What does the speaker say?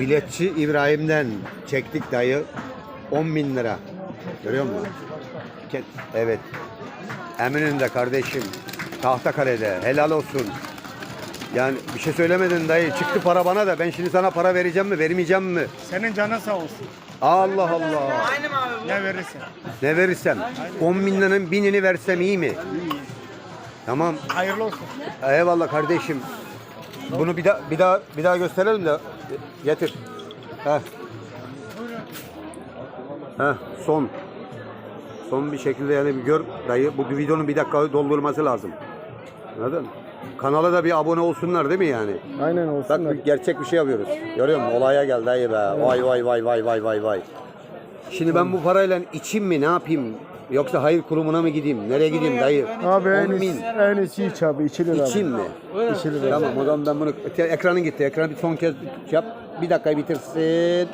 Biletçi İbrahim'den çektik dayı 10 bin lira. Görüyor musun? Evet. Eminönü'nde kardeşim. Tahtakale'de. Helal olsun. Yani bir şey söylemedin dayı. Çıktı para bana da ben şimdi sana para vereceğim mi vermeyeceğim mi? Senin canın sağ olsun. Allah Allah. Ne verirsen. Ne verirsem? 10 bin liranın binini versem iyi mi? Tamam. Hayırlı olsun. Eyvallah kardeşim. Bunu bir daha bir daha bir daha gösterelim de getir. Heh. Heh, son. Son bir şekilde yani bir gör dayı. Bu videonun bir dakika doldurması lazım. Anladın? mı? Kanala da bir abone olsunlar değil mi yani? Aynen Bak olsunlar. bir gerçek bir şey yapıyoruz. Görüyor musun? Olaya gel dayı be. Vay vay vay vay vay vay vay. Şimdi ben bu parayla içeyim mi ne yapayım? Yoksa hayır kurumuna mı gideyim? Nereye gideyim dayı? Abi en 10 bin. iyisi, en iyisi iç abi içilir abi. İçeyim mi? İçilir abi. Tamam o zaman ben bunu ekranın gitti. Ekranı bir son kez yap. Bir dakikayı bitirsin.